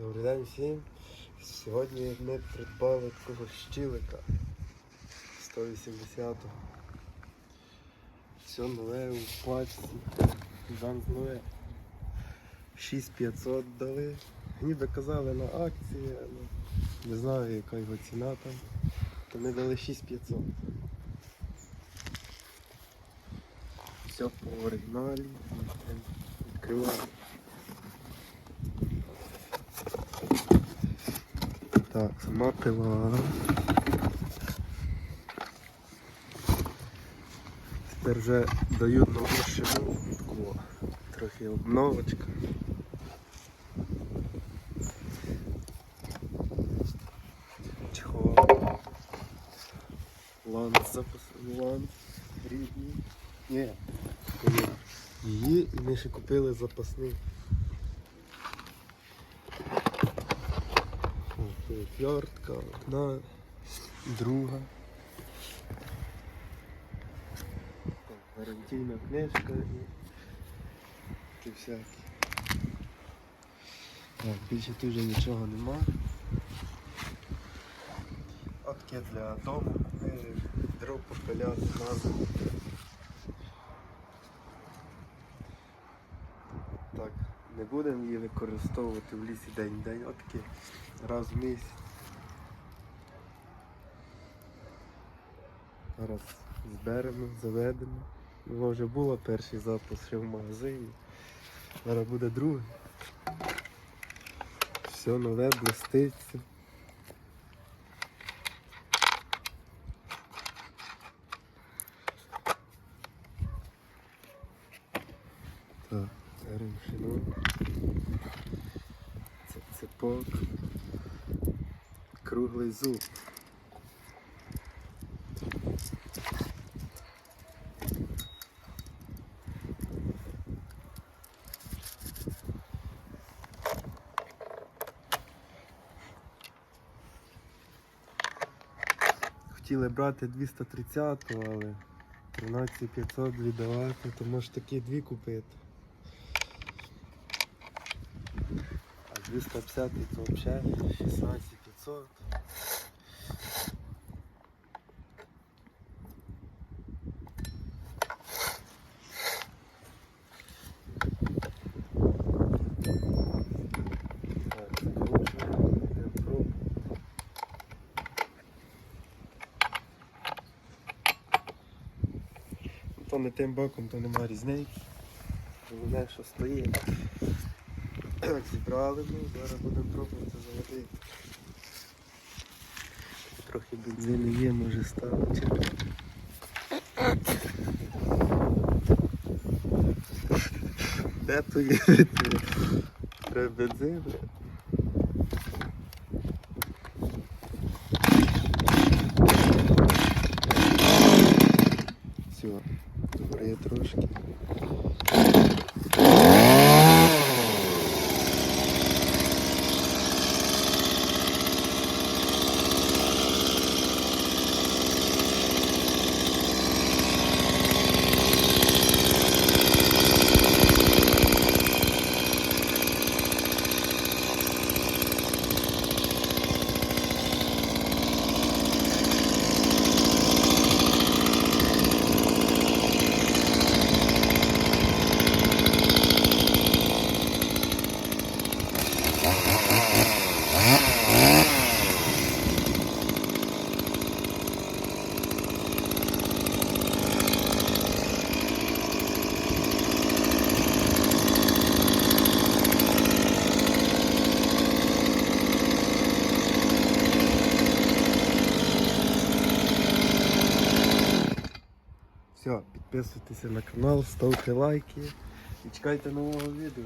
Добрий день всім. Сьогодні ми придбали такого щілика 180-го. Все нове у пачці. Ганз нове. 6500 дали. Ніби казали на акції, але не знаю яка його ціна там. То ми дали 6500. Все по оригіналі. Відкриваємо. Так, сама пила. Тепер вже дають нову шину. Таку трохи обновочка. Чехол. Ланц запасний ланц. Рідний. Ні. Її ми ще купили запасний. Тут одна, друга. Гарантійна книжка і, всякі. Так, більше тут вже нічого нема. От таке для дому, ми дров попиляти газу. Так, не будемо її використовувати в лісі день-день, от раз в місяць. Зараз зберемо, заведемо. Його вже було перший запуск ще в магазині. Зараз буде другий. Все нове, блиститься. Так, беремо шину. Це цепок. Круглий зуб. Хотіли брати 230, але 13500 віддавати, то може такі дві купити. А 250 то взагалі 16500. Так, закручуємо, йдемо. То не тим боком, то нема різниці. Головне, що стоїть. Так, зібрали ми, зараз будемо пробувати заводити. Трохи бензину є, може ставити. Де то є? Треба бензин. Все, добре трошки. Все, підписуйтеся на канал, ставте лайки і чекайте нового відео.